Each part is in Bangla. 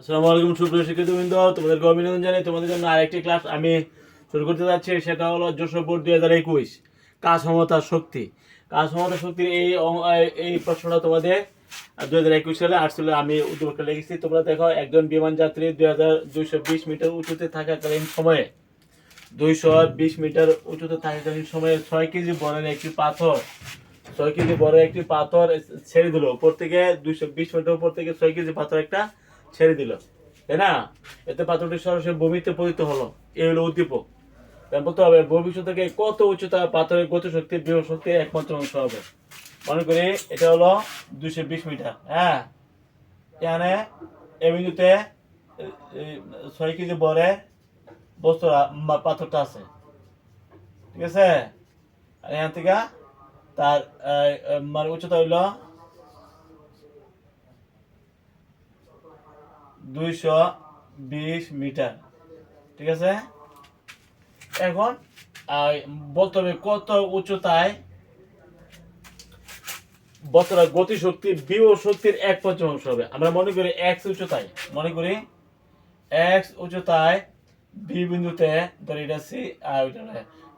আসসালামু আলাইকুম, সুপ্রিয় শিক্ষিতবৃন্দ তোমাদেরকে অভিনন্দন জানাই। তোমাদের জন্য আরেকটি ক্লাস আমি শুরু করতে যাচ্ছি। সেটা হলো যশোর বোর্ড দুই হাজার একুশ, কাজ ক্ষমতা শক্তি। কাজ ক্ষমতা শক্তির এই এই- প্রশ্নটা তোমাদের দুই হাজার একুশ সালে আসলে আমি উদ্যোগটা লিখেছি। তোমরা দেখো, একজন বিমান যাত্রী দুই হাজার দুইশো বিশ মিটার উঁচুতে থাকাকালীন সময়ে দুইশো বিশ মিটার উঁচুতে থাকাকালীন সময়ে ছয় কেজি বড়ের একটি পাথর, ছয় কেজি বড় একটি পাথর ছেড়ে দিল। উপর থেকে দুইশো বিশ মিটার উপর থেকে ছয় কেজি পাথর একটা ছেড়ে দিল। তাই না? এতে পাথরটি সরাসরি ভূমিতে পতিত হলো। এই হলো উদ্দীপক। বলতে হবে ভবিষ্যৎ থেকে কত উচ্চতা পাথরের গতিশক্তি বৃহ শক্তির একমাত্র অংশ হবে। মনে করি এটা হলো দুইশো বিশ মিটার। হ্যাঁ? এখানে বিন্দুতে এ, এ, ছয় কেজি বরে বস্তুরা পাথরটা আছে। ঠিক আছে? এখান থেকে তার মানে উচ্চতা হইল দুইশো বিশ মিটার। ঠিক আছে? এখন বলতে হবে কত উচ্চতায় বতরা গতিশক্তি বিও শক্তির এক পঞ্চমাংশ হবে। আমরা মনে করি এক্স উচ্চতায়, মনে করি এক্স উচ্চতায় বি বিন্দুতে, ধরি এটা সি আর ওইটা।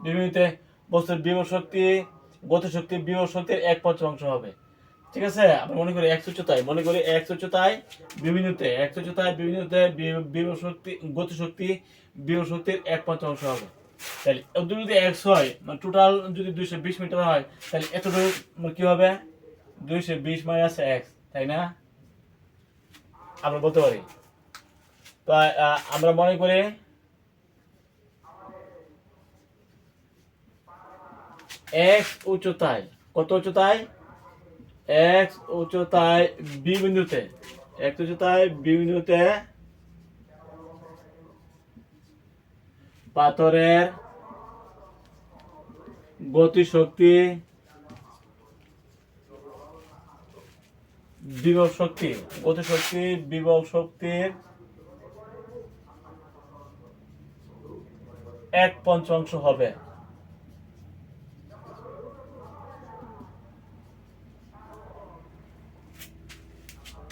বি বিন্দুতে বস্তুর বিভব শক্তি, গতিশক্তি, বিভব শক্তির এক পঞ্চমাংশ হবে। ঠিক আছে? আমরা মনে করি এক্স উচ্চতায় মনে করি এক্স উচ্চতায় বিভিন্নতে এক্স উচ্চতায় বিভিন্নতে বিভব শক্তি গতিশক্তি বিভব শক্তির এক পঞ্চমাংশ হবে। তাহলে যদি এক্স হয় মানে টোটাল যদি দুইশো বিশ মিটার হয়, তাহলে এতটুকু মানে কি হবে? দুইশো বিশ মাইনাস এক্স তাই না? আমরা বলতে পারি। তো আমরা মনে করি এক্স উচ্চতায়, কত উচ্চতায়? এক্স উচ্চতায় বি বিন্দুতে এক্স উচ্চতায় বি বিন্দুতে পাথরের গতিশক্তি বিভব শক্তি, গতিশক্তি বিভব শক্তির এক পঞ্চাংশ হবে।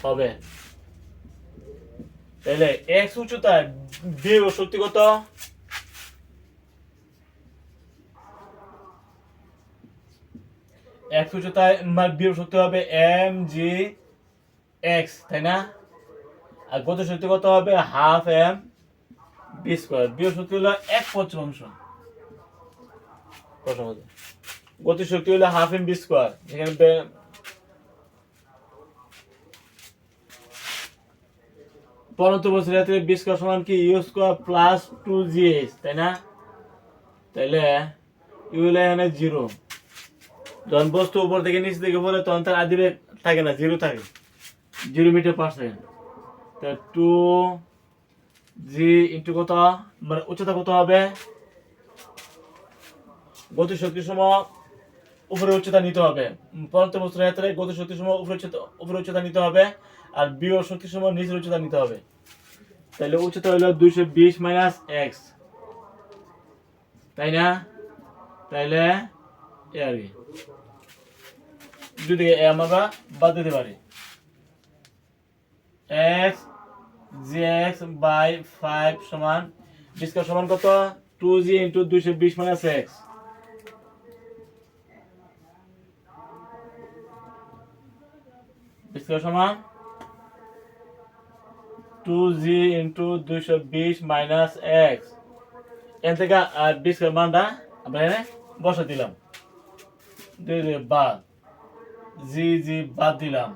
হবে। তাহলে এক্স উচ্চতায় বিভব শক্তি কত? এক্স উচ্চতায় মানে বিভব শক্তি হবে এম জি এক্স তাই না? আর গত শক্তি কত হবে? হাফ এম বি স্কোয়ার বিভব শক্তি হলো এক পঞ্চমাংশ। প্রথমত গতি শক্তি হলো হাফ এম বি স্কোয়ার এখানে পরন্ত বছর রাত্রে বি স্কোয়ার সমান কি? U square plus two g h তাই না? তাইলে ইউ এখানে জিরো যখন বস্তু উপর থেকে নিচ থেকে পড়ে তখন তার আদিবে থাকে না জিরো থাকে। জিরো মিটার পার সেকেন্ড তা টু জি ইন্টু কত? মানে উচ্চতা কত হবে? গতি শক্তি সম উপরে উচ্চতা নিতে হবে। পরন্ত বস্তুর ক্ষেত্রে গতি শক্তি সম উপরে উচ্চতা উপরে উচ্চতা নিতে হবে। আর বিয় শক্তির সময় নিচের উচ্চতা নিতে হবে। তাহলে উচ্চতা হলো দুইশো বিশ মাইনাস এক্স তাই না? তাইলে এ আর কি এ আমরা বাদ দিতে পারি। X g x by five সমান ডিসকার সমান কত? টু জি ইন্টু দুইশো বিশ মাইনাস এক্স ডিসকার সমান টু জি ইন্টু দুইশো বিশ মাইনাস এক্স এখান থেকে ডিসকার মানটা আমরা এখানে বসা দিলাম। দুই বাদ। জি জি বাদ দিলাম।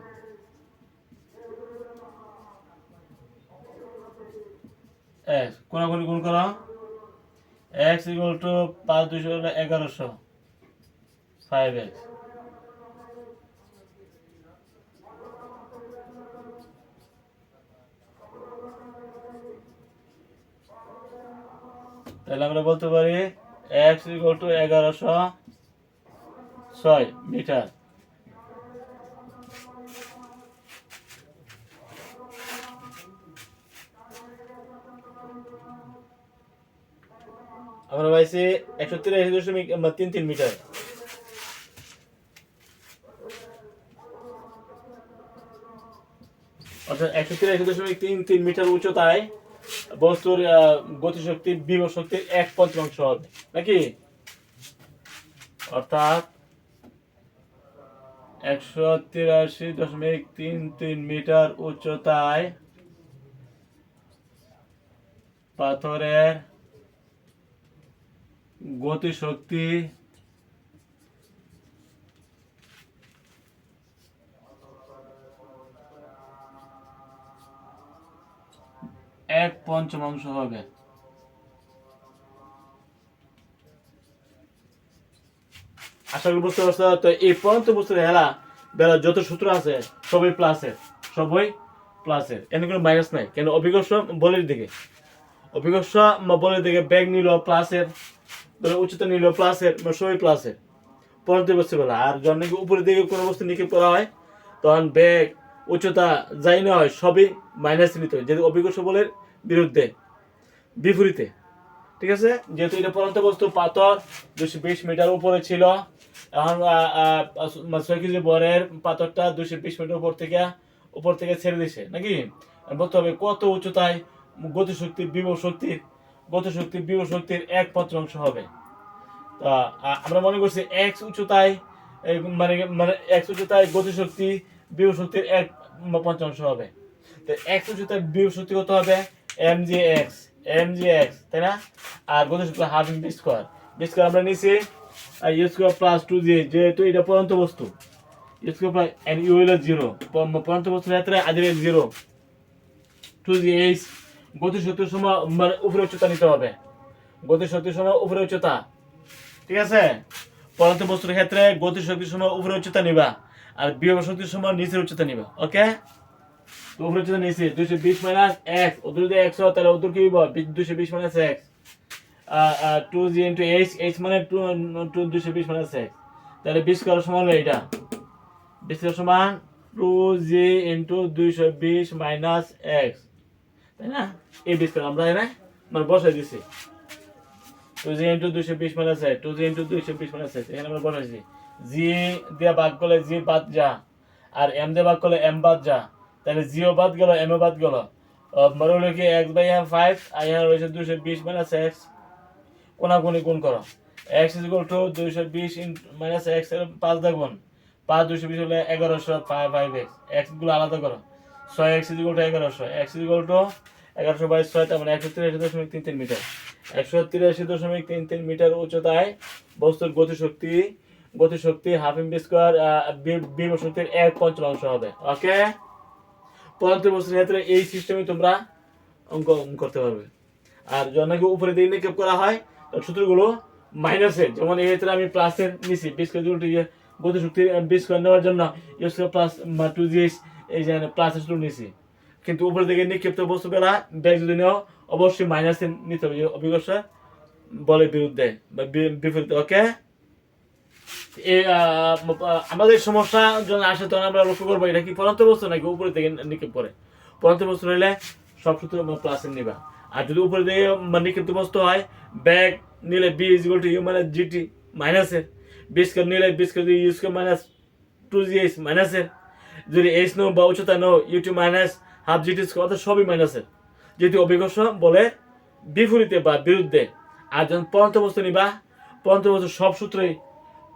এক্স কোনাকুনি গুণ করো। এক্স ইকুয়াল টু পাঁচ দুইশো এগারোশো। ফাইভ এক্স তাহলে আমরা বলতে পারি এক্স ইকুয়াল টু এগারোশো ছয় মিটার। আমরা পাইছি একশো তিরাশি দশমিক তিন তিন মিটার। অর্থাৎ একশো তিরাশি দশমিক তিন তিন মিটার উচ্চতায় বস্তুর গতিশক্তি বিভব শক্তির এক পঞ্চমাংশ হবে, নাকি? অর্থাৎ একশো তিরাশি দশমিক তিন তিন মিটার উচ্চতায় পাথরের গতিশক্তি এক পঞ্চমাংশ হবে। আশা করি বুঝতে পারছ, তো এই পরন্ত বস্তুর হেলা বেলা যত সূত্র আছে, সবই প্লাসের সবই প্লাসের এখানে কোনো মাইনাস নাই, কেন অভিকর্ষ বলের দিকে। অভিকর্ষ বলের দিকে ব্যাগ নিল প্লাসের উচ্চতা নিল প্লাসের সবই প্লাসের পরন্ত বস্তু বেলা আর যখন নাকি উপরের দিকে কোনো বস্তু নিক্ষেপ করা হয়, তখন ব্যাগ উচ্চতা যাই না হয়, সবই মাইনাস নিতে হয়। যেহেতু অভিকর্ষ বলের বিরুদ্ধে, বিপরীতে, ঠিক আছে? যেহেতু এটা পরন্ত বস্তু, পাথর দুশো বিশ মিটার উপরে ছিল। এখন বরের পাথরটা দুশো বিশ মিটার উপর থেকে উপর থেকে ছেড়ে দিছে, নাকি? বলতে হবে, কত উচ্চতায় গতিশক্তির বিভব শক্তির গতিশক্তির বিভব শক্তির এক পঞ্চমাংশ হবে? তা আমরা মনে করছি এক্স উচ্চতায় মানে মানে এক্স উচ্চতায় গতিশক্তি, বিভব শক্তির এক পঞ্চমাংশ হবে। তো এক্স উচ্চতায় বিভব শক্তি কত হবে? এম জি তাই না? আর গতিশক্তি হাফ আমরা নিছি u square plus two g যেহেতু এটা পরন্ত বস্তু। U square plus n u zero পরন্ত ক্ষেত্রে আদির জিরো টু জি এইচ গতিশক্তির সময় মানে উপরে উচ্চতা নিতে হবে। গতিশক্তির সময় উপরে উচ্চতা। ঠিক আছে? পরন্ত বস্তুর ক্ষেত্রে গতিশক্তির সময় উপরে উচ্চতা নিবা। আর বিভব শক্তির সময় নিচের উচ্চতা নিবা। ওকে উপরে উচ্চতা নিচে, দুইশো বিশ মাইনাস এক্স ওদের যদি একশো তাহলে ওদের কি হইব? দুইশো বিশ minus x two g into h h মানে টু টু দুইশো বিশ মাইনাস এক্স তাহলে বিশ করার সমান হলো এটা বিশ করার সমান টু জি ইন্টু দুইশো বিশ মাইনাস এক্স তাই না? এই বিশ করা আমরা এখানে মানে বসাই দিছি। টু জি ইন্টু দুইশো বিশ minus x two g into দুইশো বিশ মাইনাস এক্স এখানে আমরা বসাইছি জি দিয়ে ভাগ করলে জি বাদ যা, আর এম দিয়ে ভাগ করলে এম বাদ যা। তাহলে জিও বাদ গেল এম ও বাদ গেল। মানে হলো কি এক্স বাই এম ফাইভ আর এখানে রয়েছে দুইশো বিশ মাইনাস এক্স কোনাকুনি গুণ করো। এক্স ইজ ইকুয়াল টু দুইশো বিশ মাইনাস এক্সের পাঁচ দা গুণ। পাঁচ দুইশো বিশ হলে এগারোশো ফাইভ ফাইভ এক্স এক্সগুলো আলাদা করো। ছয় এক্স ইজ ইকুয়াল টু এগারোশো। এক্স ইজ ইকুয়াল টু এগারোশো বাইশ ছয়, তার মানে একশো তিরাশি দশমিক তিন তিন মিটার। একশো তিরাশি দশমিক তিন তিন মিটার উচ্চতায় বস্তুর গতিশক্তি গতিশক্তি হাফ বি স্কোয়ার বিভ শক্তির এক পঞ্চমাংশ হবে। ওকে পরন্ত বস্তুর ক্ষেত্রে এই সিস্টেমে তোমরা অঙ্ক করতে পারবে। আর যখন নাকি উপরে দিকে নিক্ষেপ করা হয় সূত্রগুলো মাইনাসের যেমন এই ক্ষেত্রে আমি প্লাসের নিছি, বিশ করে উল্টে গিয়ে গতিশক্তি বিশ করে নেওয়ার জন্য ইউস প্লাস টু জিএস এই যে প্লাসের সূত্র নিছি। কিন্তু উপরে দিকে নিক্ষিপ্ত বস্তু বেলা ব্যাগ যদি নেও, অবশ্যই মাইনাসে নিতে হবে অভিজ্ঞ বলে বিরুদ্ধে বা বিপরীতে ওকে আমাদের সমস্যা যখন আসে, তখন আমরা লক্ষ্য করব, এটা কি পরন্ত বস্তু নাকি উপরে থেকে নিক্ষেপ করে? পরন্ত বস্তু হইলে সব সূত্র প্লাসে নিবা। আর যদি উপরে থেকে নিক্ষিপ্ত বস্তু হয় ব্যাগ নিলে v is equal to u minus g t মাইনাসের বি স্কোয়ার নিলে v square u square minus two g h মাইনাসের যদি এইচ নো বা উচ্চতা no u two minus half g t square অর্থাৎ সবই মাইনাসের যেহেতু অভিকর্ষ বলে বিপরীতে বা বিরুদ্ধে। আর যখন পরন্ত বস্তু নিবা, পরন্ত বস্তু সব সূত্রই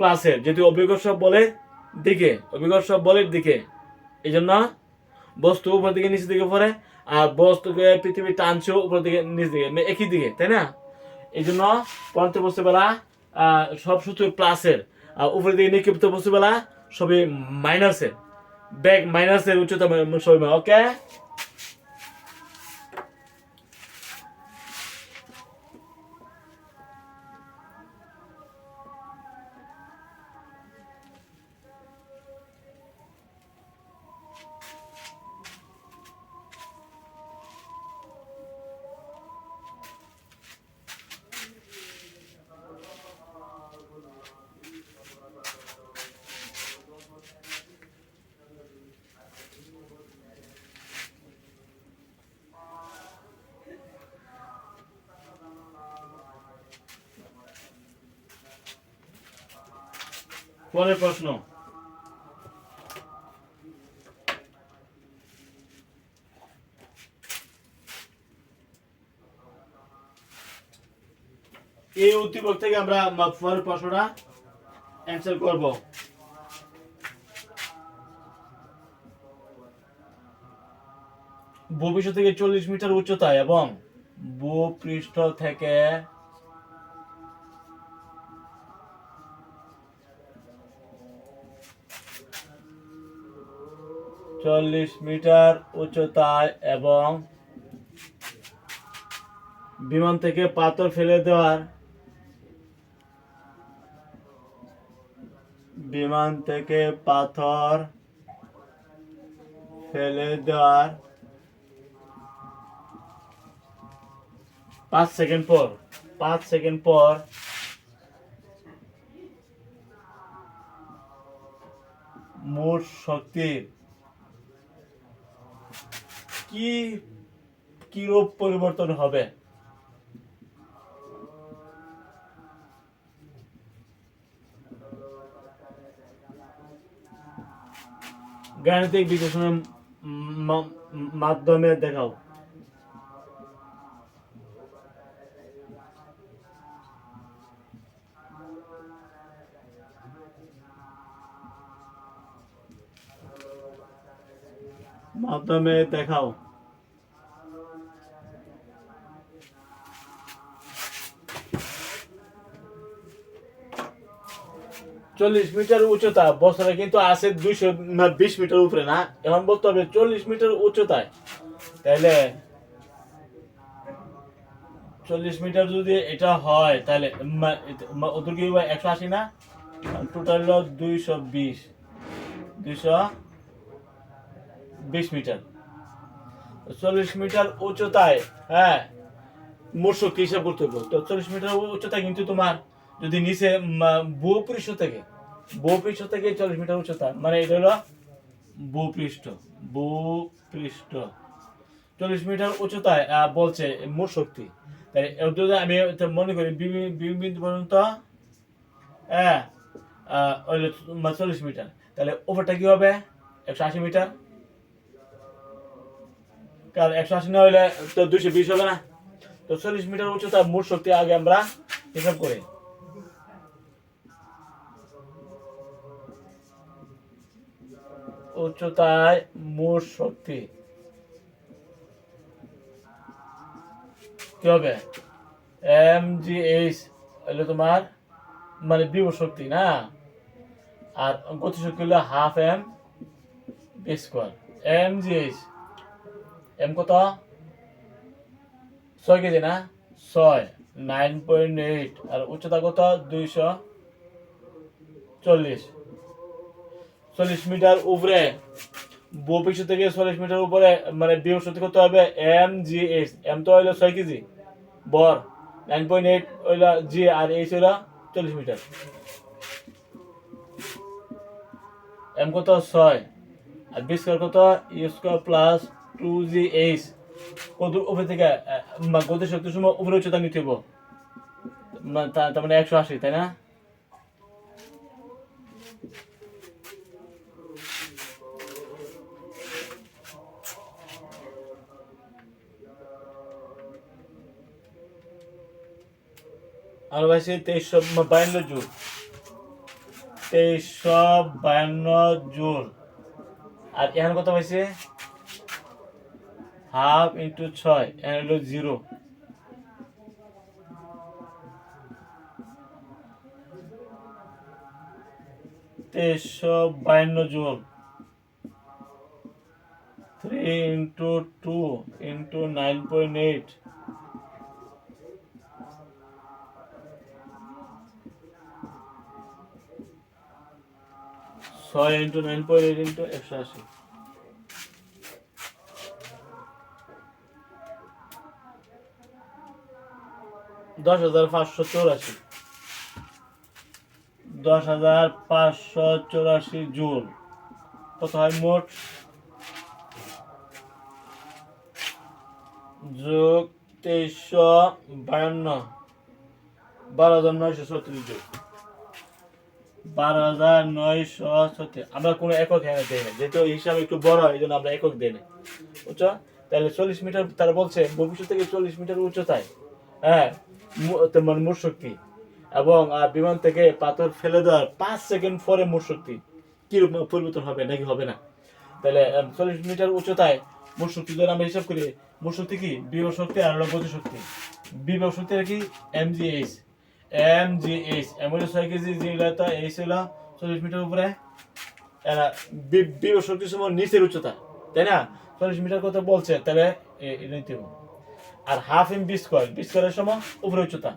প্লাসের যেহেতু অভিকর্ষ বলের দিকে অভিকর্ষ বলের দিকে। এই জন্য বস্তু উপর দিকে নিচের দিকে পড়ে আর বস্তুকে পৃথিবী টানছে উপর দিকে নিচ দিকে মানে একই দিকে তাই না? এই জন্য পরন্ত বস্তু বেলা আহ, সব সূত্র প্লাসের আর উপর দিকে নিক্ষিপ্ত বস্তু বেলা সবই মাইনাসের ব্যাগ মাইনাসের উচ্চতা সবই ওকে এই উদ্দীপক থেকে আমরা পরের প্রশ্নটা অ্যান্সার করব। ভূপৃষ্ঠ থেকে চল্লিশ মিটার উচ্চতায় এবং ভূপৃষ্ঠ থেকে চল্লিশ মিটার উচ্চতায় এবং বিমান থেকে পাথর ফেলে দেওয়ার বিমান থেকে পাথর ফেলে দেওয়ার পাঁচ সেকেন্ড পর, পাঁচ সেকেন্ড পর মোট শক্তির কি কিরূপ পরিবর্তন হবে? গাণিতিক বিশ্লেষণের মাধ্যমে দেখাও। মাধ্যমে দেখাও। চল্লিশ মিটার উচ্চতা, বছরে কিন্তু আছে দুইশো বিশ মিটার উপরে না, এখন বলতে হবে চল্লিশ মিটার উচ্চতায়। তাহলে চল্লিশ মিটার যদি এটা হয় তাহলে ওদের কি একশো আশি না? টোটাল দুইশো বিশ। দুইশো বিশ মিটার। চল্লিশ মিটার উচ্চতায় হ্যাঁ মোট শক্তি হিসাব করতে হবে। তো চল্লিশ মিটার উচ্চতায় কিন্তু তোমার যদি নিচে ভূপৃষ্ঠ থেকে ভূপৃষ্ঠ থেকে চল্লিশ মিটার উচ্চতা মানে এটা হলো ভূপৃষ্ঠ ভূপৃষ্ঠ চল্লিশ মিটার উচ্চতায় বলছে মোট শক্তি। তাই আমি মনে করি বিন্দু পর্যন্ত হ্যাঁ চল্লিশ মিটার। তাহলে ওপরটা কি হবে? একশো আশি মিটার। কারণ একশো আশি না হইলে তো দুইশো বিশ হবে না। তো চল্লিশ মিটার উচ্চতা মোট শক্তি আগে আমরা হিসাব করি। উচ্চতায় মোট শক্তি। কি হবে? এম জি এইচ হলো তোমার মানে বিভব শক্তি, না? আর গতি শক্তি হলো half m v square m g h m কত? ছয় কেজি, না? ছয় নাইন পয়েন্ট এইট আর উচ্চতা কত? দুইশো চল্লিশ। চল্লিশ মিটার উপরে বপিস থেকে চল্লিশ মিটার উপরে মানে শক্তি করতে হবে এম জি এইচ। এম তো হইল ছয় কেজি, বর। নাইন পয়েন্ট এইট হইল জি আর এইচ হইল চল্লিশ মিটার। এম কত? ছয়। আর বি স্কোয়ার কত? U square plus two g h. কত উপরে থেকে গতি শক্তির সময় উপরে উচ্চতা নিতে হব তা- তার মানে একশো আশি, তাই না? আর হয়েছে তেইশশো বায়ান্ন জুল তেইশশো বায়ান্ন জুল আর এখানে কত হয়েছে হাফ ইন্টু ছয়, এখানে হলো জিরো। তেইশশো বায়ান্ন joule three into two into nine point eight. ছয় into nine point eight into একশো আশি। দশ হাজার পাঁচশো চৌরাশি। দশ হাজার পাঁচশো চৌরাশি জুল। কত হয় মোট? যোগ তেইশশো বায়ান্ন। বারো হাজার নয়শো ছত্রিশ যোগ বারো হাজার নয়শো ছত্রিশ আমরা কোনো একক হ্যাঁ দেই না যেহেতু হিসাব একটু বড় হয় এই জন্য আমরা একক দেই না বুঝছ? তাহলে চল্লিশ মিটার, তারা বলছে ভবিষ্যৎ থেকে চল্লিশ মিটার উচ্চতায়। হ্যাঁ তোমার মোট শক্তি। এবং বিমান থেকে পাথর ফেলে দেওয়ার পাঁচ সেকেন্ড পরে মোট শক্তি। কিরূপ পরিবর্তন হবে নাকি হবে না? তাহলে চল্লিশ মিটার উচ্চতায় মোট শক্তি যদি আমরা হিসাব করি মোট শক্তি কি? বিভব শক্তি আর গতি শক্তি বিভব শক্তি কি? M g h. M g h m হলো ছয় কেজি জি হলো এইচ হলো চল্লিশ মিটার উপরে। বি- শক্তি সময় নিচের উচ্চতা, তাই না? চল্লিশ মিটার কথা বলছে, তাহলে। আর হাফ এম বি স্কোয়ার সময় উপরে উচ্চতা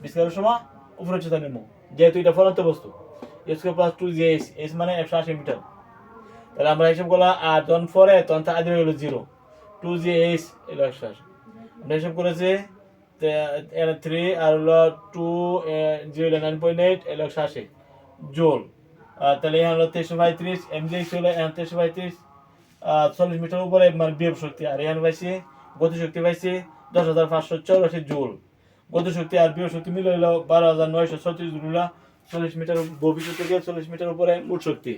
বি সময় উপরে উচ্চতা নেব যেহেতু এটা ফলন্ত বস্তু। Square plus two g h h মানে একশো আশি মিটার। তাহলে আমরা হিসাব করলাম আর তখন পরে তখন আদি হলো জিরো টু জি এইচ এলো একশো আশি। আমরা হিসাব করেছি থ্রি আর হলো two zero nine point eight এলো আশি জোল। তাহলে এখানে হলো তেইশশো পঁয়ত্রিশ এম জি এইচ হলো এখানে তেইশশো পঁয়ত্রিশ। চল্লিশ মিটার উপরে মানে বিয়োগ শক্তি। আর এখানে পাইছি, গতি শক্তি পাইছি দশ হাজার পাঁচশো চৌরাশি জোল। গতি শক্তি আর বিয়োগ শক্তি মিলে হলো বারো হাজার নয়শো ছত্রিশ জুল চল্লিশ মিটার ভবিষ্যৎ থেকে চল্লিশ মিটার উপরে মোট শক্তি।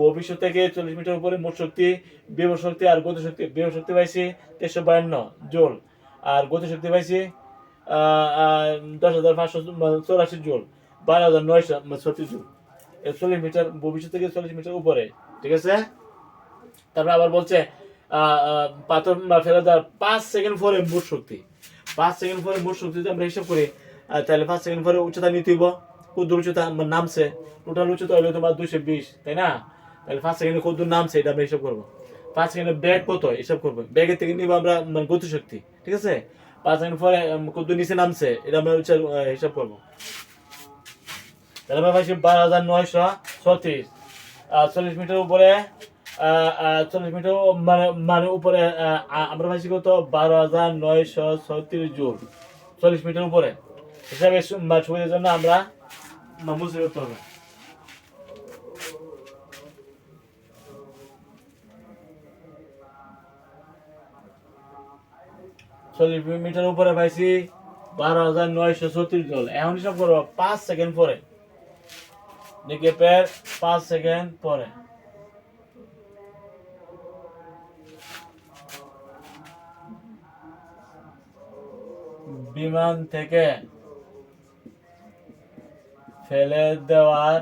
ভবিষ্যৎ থেকে চল্লিশ মিটার উপরে মোট শক্তি বিভব শক্তি আর গতি শক্তি বিভব শক্তি পাইছি তেইশশো বায়ান্ন জোল। আর গতি শক্তি পাইছি দশ হাজার পাঁচশো চৌরাশি জোল, বারো হাজার নয়শো ছত্রিশ জোল। চল্লিশ মিটার, ভবিষ্যৎ থেকে চল্লিশ মিটার উপরে, ঠিক আছে? তারপরে আবার বলছে পাথর ফেলে দেওয়ার পাঁচ সেকেন্ড পরে মোট শক্তি। পাঁচ সেকেন্ড পরে মোট শক্তি যদি আমরা হিসাব করি তাহলে পাঁচ সেকেন্ড পরে উচ্চতা নিতে হইব। কুদ্দুর উচ্চতা নামছে টোটাল উচ্চতা হলো তোমার দুইশো বিশ, তাই না? তাহলে পাঁচ সেকেন্ডে কুদ্দুর নামছে, এটা আমরা হিসাব করব। পাঁচ ব্যাগ কত? হিসাব করব ব্যাগের থেকে নিব আমরা মানে গতি শক্তি ঠিক আছে? পাঁচ পরে কুদ্দুর নিচে নামছে, এটা আমরা হিসাব করব। তাহলে আমরা পাইছি বারো হাজার নয়শো ছত্রিশ। চল্লিশ মিটার উপরে চল্লিশ মিটার মানে মানে উপরে আমরা পাইছি কত? বারো হাজার নয়শো ছত্রিশ জুল। চল্লিশ মিটার উপরে। হিসাবে মানে সুবিধার জন্য আমরা মুছে করতে হবে। চল্লিশ মিটার উপরে পাইছি বারো হাজার নয়শো ছত্রিশ জল। এখন হিসাব করব পাঁচ সেকেন্ড পরে। নিকেপের পাঁচ সেকেন্ড পরে। বিমান থেকে ফেলে দেওয়ার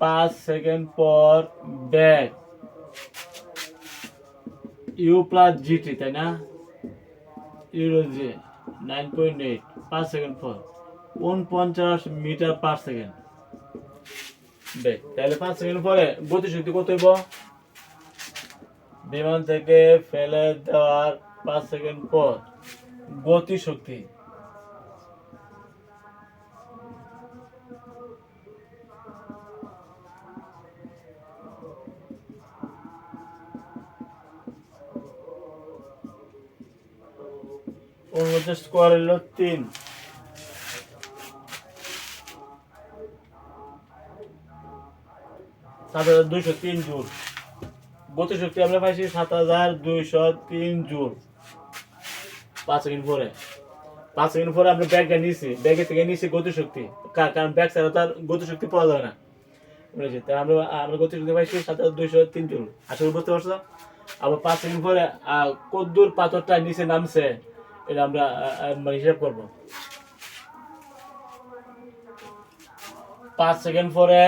পাঁচ সেকেন্ড পর ব্যাগ। ইউ প্লাস জিটি তাই না? ইউরো জি নাইন পয়েন্ট এইট পাঁচ সেকেন্ড পর উনপঞ্চাশ মিটার পার সেকেন্ড তাহলে পাঁচ সেকেন্ড পরে গতিশক্তি কত হইব? বিমান থেকে ফেলে দেওয়ার পাঁচ সেকেন্ড পর গতি উনপঞ্চাশ স্কোয়ার হলো তিন। সাত হাজার দুইশো তিন জুল। গতি শক্তি আমরা পাইছি সাত হাজার দুইশো তিন জুল। পাঁচ সেকেন্ড পরে। পাঁচ সেকেন্ড পরে আমরা ব্যাগটা নিয়েছি ব্যাগের থেকে নিয়েছি গতি শক্তি কা- কারণ ব্যাগ ছাড়া তার গতি শক্তি পাওয়া যায় না। বুঝেছি? তাই আমরা আমরা গতি শক্তি পাইছি সাত হাজার দুইশো তিন জুল। আসলে বুঝতে পারছ? আবার পাঁচ সেকেন্ড পরে কদ্দুর পাথরটা নিচে নামছে। এটা আমরা মানে হিসাব করব। পাঁচ সেকেন্ড পরে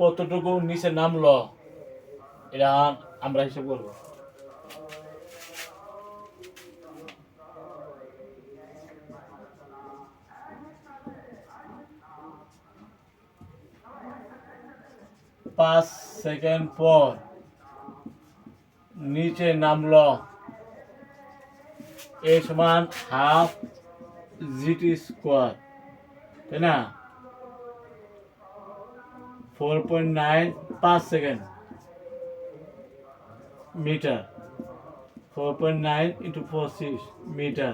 কতটুকু নিচে নামলো, এটা আমরা হিসাব করব। পাঁচ সেকেন্ড পর নিচে নামলো এ সমান হাফ জিটি স্কোয়ার তাই না? ফোর পয়েন্ট নাইন পাঁচ second metre four point nine into four six metre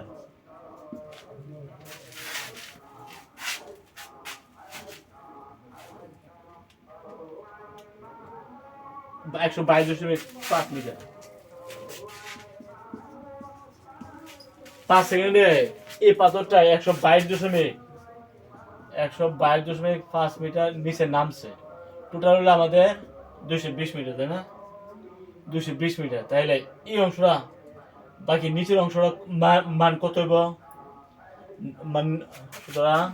একশো বাইশ দশমিক পাঁচ মিটার পাঁচ সেকেন্ডে এই পাথরটা একশো বাইশ দশমিক, একশো বাইশ দশমিক পাঁচ মিটার নিচে নামছে। টোটাল হলো আমাদের দুশো বিশ মিটার, তাই না? দুশো বিশ মিটার। তাইলে এই অংশটা, বাকি নিচের অংশটা মান- কত হইব? মান, সুতরাং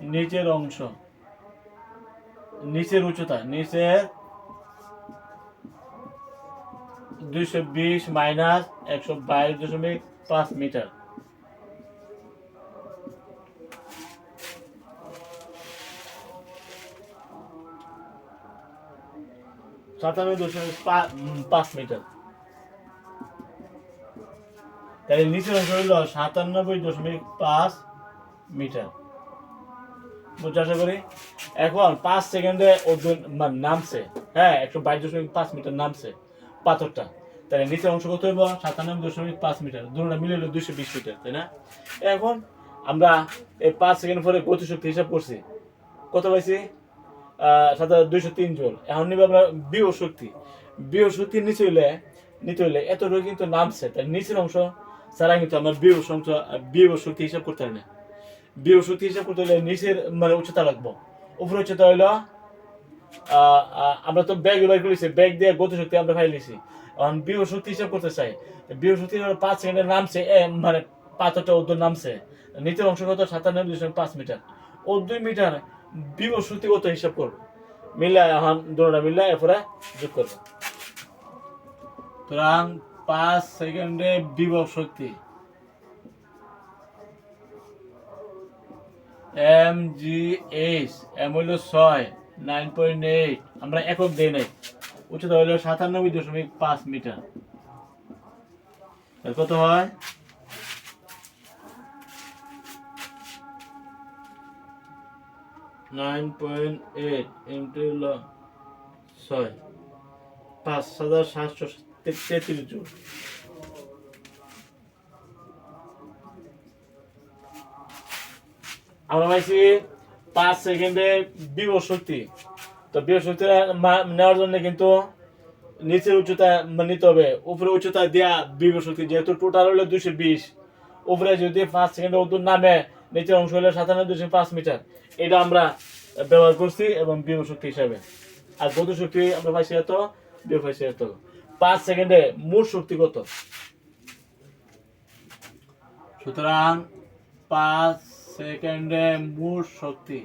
নিচের অংশ, নিচের উচ্চতা, নিচের দুইশো বিশ মাইনাস একশো বাইশ দশমিক পাঁচ মিটার। দশমিক পাঁচ মিটার। সাতানব্বই দশমিক পাঁচ মিটার। বুঝতে আশা করি? এখন পাঁচ সেকেন্ডে মানে নামছে। হ্যাঁ একশো বাইশ দশমিক পাঁচ মিটার নামছে। পাথরটা। তাহলে নিচের অংশ কত হইব? সাতানব্বই দশমিক পাঁচ মিটার। দুটা মিলে হলো দুইশো বিশ মিটার, তাই না? এখন আমরা এই পাঁচ সেকেন্ড পরে গতিশক্তি হিসাব করছি। কত পাইছি? সাত দুইশো তিন জোল। এখন নিবে আমরা বিও শক্তি। বিও শক্তির নিচে হইলে নিতে হইলে এতটুকু কিন্তু নামছে। তার নিচের অংশ ছাড়া কিন্তু আমরা বিও অংশ বিও শক্তি হিসাব করতে পারি না। বিও শক্তি হিসাব করতে হলে নিচের মানে উচ্চতা রাখব উপরে উচ্চতা হইল আমরা তো ব্যাগ বের করেছি ব্যাগ দিয়ে গতি শক্তি আমরা ফাইল নিছি। এখন বিও শক্তি হিসাব করতে চাই। বিও শক্তি পাঁচ সেকেন্ডে নামছে মানে পাথরটা ওদের নামছে। নিচের অংশ কত? সাতানব্বই দশমিক পাঁচ মিটার। ও দুই মিটার বিও শক্তি কত হিসাব করব? মিলাই এখন দুটা মিলাই এরপরে যোগ করব। সুতরাং পাঁচ সেকেন্ডে বিভব শক্তি। এম জি এইচ, এম হইল ছয়। নাইন পয়েন্ট এইট, আমরা একক দিই নাই। উচ্চতা হইল সাতানব্বই দশমিক পাঁচ মিটার। কত হয়? নাইন পয়েন্ট এইট ইন্টু ছয়, পাঁচ হাজার সাতশো তেত্রিশ জন আমরা পাইছি পাঁচ সেকেন্ডে বিভব শক্তি। তো বিভব শক্তি নেওয়ার জন্য কিন্তু নিচের উচ্চতা মানে নিতে হবে। উপরে উচ্চতা দেওয়া বিভব শক্তি, যেহেতু টোটাল হলো দুশো বিশ। উপরে যদি পাঁচ সেকেন্ডে উত্তর নামে, নিচের অংশ হলো সাতানব্বই দুশো পাঁচ মিটার। এটা আমরা ব্যবহার করছি এবং বিভব শক্তি হিসাবে। আর গত শক্তি আমরা পাইছি এত বিভব পাইছি এত। পাঁচ সেকেন্ডে মোট শক্তি কত? সুতরাং পাঁচ সেকেন্ডে মোট শক্তি।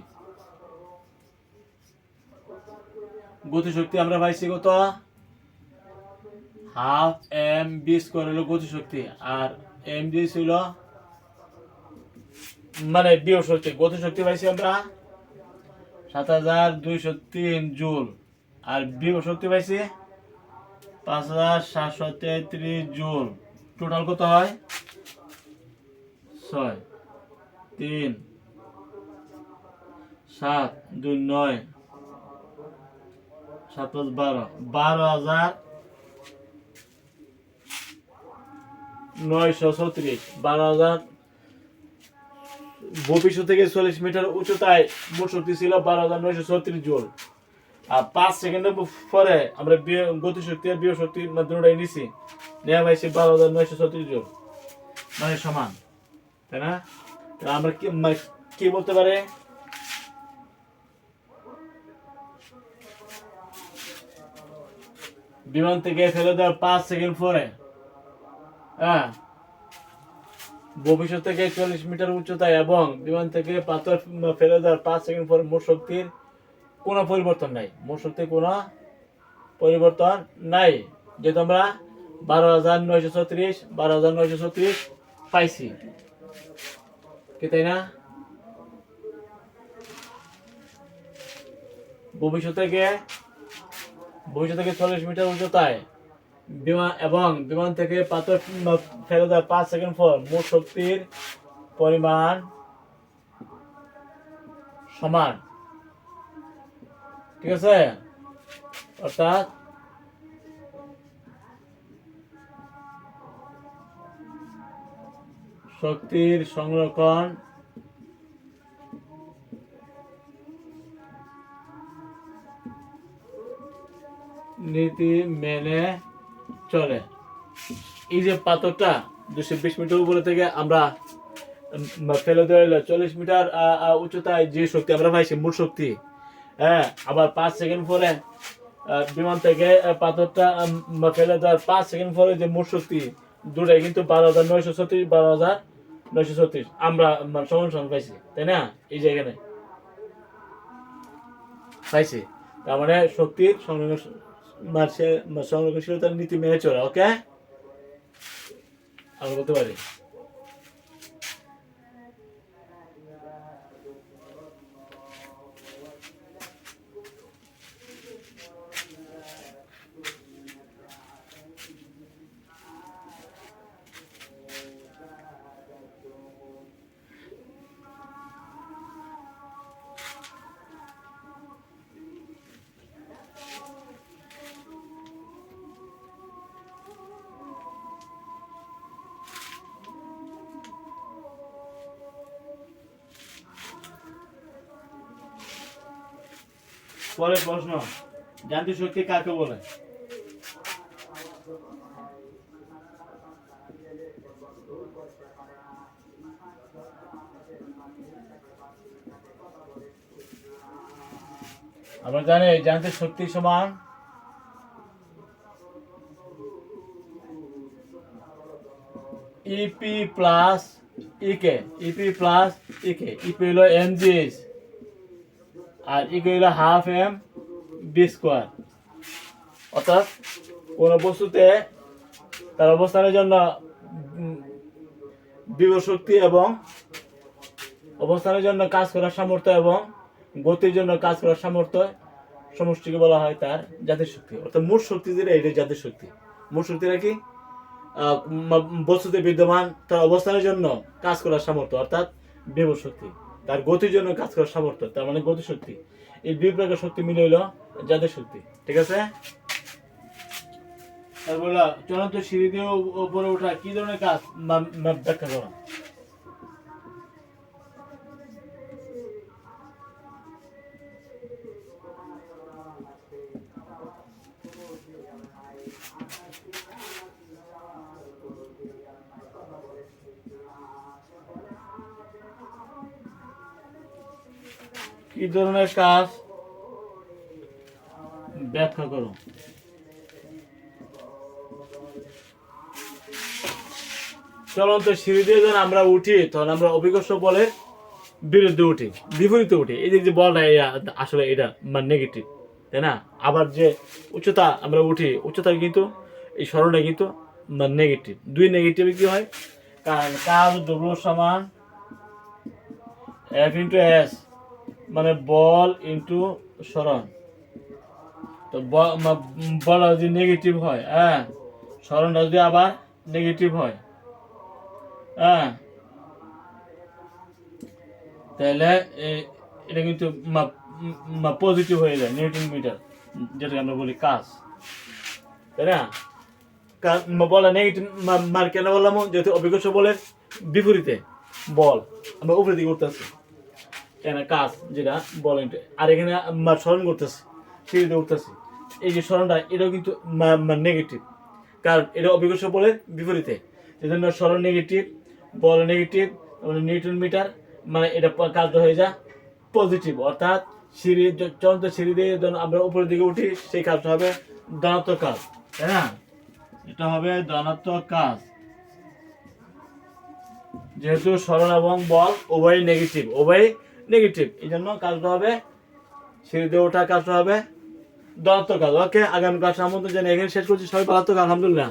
গতিশক্তি আমরা পাইছি কত? হাফ এম বি স্কোয়ার হলো গতিশক্তি, আর এম ডি ছিল মানে বিয় শক্তি। গতিশক্তি পাইছি আমরা সাত হাজার দুইশো তিন জুল, আর বিয় শক্তি পাইছি পাঁচ হাজার সাতশো তেত্রিশ জুল। টোটাল কত হয়? ছয়। তিন, সাত, দুই, নয়, সাত বারো। বারো হাজার নয়শো ছত্রিশ। বারো হাজার বপিশো থেকে চল্লিশ মিটার উচ্চতায় মোট শক্তি ছিল বারো হাজার নয়শো ছত্রিশ জোল। আর পাঁচ সেকেন্ডের পরে আমরা বিয়ে- গতিশক্তি আর বিয় শক্তির মাধ্যমে নিছি নেওয়া পাইছি বারো হাজার নয়শো ছত্রিশ জোল। মানে সমান, তাই না? আমরা কি বলতে পারে? বিমান থেকে ফেলে দেওয়ার পাঁচ সেকেন্ড পরে হ্যাঁ ভবিষ্যৎ থেকে চল্লিশ মিটার উচ্চতায় এবং বিমান থেকে পাথর ফেলে দেওয়ার পাঁচ সেকেন্ড পরে মোট শক্তির কোনো পরিবর্তন নাই। মোট শক্তির কোনো পরিবর্তন নাই যেহেতু আমরা বারো হাজার নয়শো ছত্রিশ, বারো হাজার নয়শো ছত্রিশ পাইছি। কি তাই না? ভবিষ্যৎ থেকে ভবিষ্যৎ থেকে চল্লিশ মিটার উচ্চতায় বিমান এবং বিমান থেকে পাথর ফেলে দেওয়ার পাঁচ সেকেন্ড পর মোট শক্তির পরিমাণ সমান। ঠিক আছে? অর্থাৎ শক্তির সংরক্ষণ। নীতি মেনে চলে। এই যে পাথরটা দুশো বিশ মিটার উপরে থেকে আমরা ফেলে দেওয়া চল্লিশ মিটার উচ্চতায় যে শক্তি আমরা পাইছি মূল শক্তি। হ্যাঁ আবার পাঁচ সেকেন্ড পরে বিমান থেকে পাথরটা ফেলে দেওয়ার পাঁচ সেকেন্ড পরে যে মোট শক্তি, দুটাই কিন্তু বারো হাজার নয়শো ছত্রিশ, বারো হাজার নয়শো ছত্রিশ। আমরা মানে সমান সমান পাইছি, তাই না? এই যে এখানে। পাইছি। তার মানে শক্তির সংরক্ষণ মার্সে- মা- সংরক্ষণশীলতার নীতি মেনে চলে ওকে আমরা বলতে পারি। পরের প্রশ্ন, যান্ত্রিক শক্তি কাকে বলে? আমরা জানি যান্ত্রিক শক্তি সমান EP plus EK EP plus EK EP হলো এমজিএস আর ইকে হলো হাফ এম বি স্কোয়ার অর্থাৎ কোনো বস্তুতে তার অবস্থানের জন্য বিভব শক্তি এবং অবস্থানের জন্য কাজ করার সামর্থ্য এবং গতির জন্য কাজ করার সামর্থ্য সমষ্টিকে বলা হয় তার জাতির শক্তি। অর্থাৎ মোট শক্তি যেটা, এটা জাতির শক্তি। মোট শক্তিটা কি? বস্তুতে বিদ্যমান তার অবস্থানের জন্য কাজ করার সামর্থ্য, অর্থাৎ বিভব শক্তি। তার গতির জন্য কাজ করার সামর্থ্য, তার মানে গতি শক্তি। এই দুই প্রকার শক্তি মিলে হইল যাদের শক্তি, ঠিক আছে? তারপর চলন্ত সিঁড়ি দিয়ে উপরে ওঠা কি ধরনের কাজ? ব্যাখ্যা করো। কি ধরনের কাজ? ব্যাখ্যা করো। চলন্ত সিঁড়ি দিয়ে যখন আমরা উঠি তখন আমরা অভিকর্ষ বলের বিরুদ্ধে উঠি বিপরীতে উঠি। এই যে বলটা আসলে এটা মানে নেগেটিভ তাই না? আবার যে উচ্চতা আমরা উঠি উচ্চতা কিন্তু এই স্মরণটা কিন্তু মানে নেগেটিভ দুই নেগেটিভ কি হয়? কারণ কাজ ডব্লু সমান এফ ইন্টু এস মানে বল ইন্টু স্মরণ তো বল যদি নেগেটিভ হয় হ্যাঁ? স্মরণটা যদি আবার নেগেটিভ হয় হ্যাঁ? তাহলে এটা কিন্তু পজিটিভ হয়ে যায় নিউটন মিটার যেটাকে আমরা বলি কাজ। তাই না? বলা নেগেটিভ মার কেন বললাম? যেহেতু অভিজ্ঞতা বলে বিপরীতে, বল। আমরা উপরে দিকে উঠতেছি। কেন কাজ যেটা বল into- আর এখানে স্মরণ করতেছি, সিঁড়িতে উঠতেছি। এই যে স্মরণটা, এটাও কিন্তু নেগেটিভ কারণ এটা অভিজ্ঞ বলের বিপরীতে। এই জন্য স্মরণ নেগেটিভ বল নেগেটিভ নিউটন মিটার মানে এটা কাজটা হয়ে যায় পজিটিভ অর্থাৎ সিঁড়ি য- চলন্ত সিঁড়ি দিয়ে আমরা উপরের দিকে উঠি, সেই কাজটা হবে ধনাত্মক কাজ। তাই না? এটা হবে ধনাত্মক কাজ। যেহেতু স্মরণ এবং বল উভয় নেগেটিভ উভয় নেগেটিভ এই জন্য কাজটা হবে সিঁড়ি দিয়ে ওঠা কাজটা হবে দত্ত কাজ। ওকে আগামী ক্লাস আমাদের জানিয়ে এখানে শেষ করছি, সবাই পালাত্মক আলহামদুলিল্লাহ।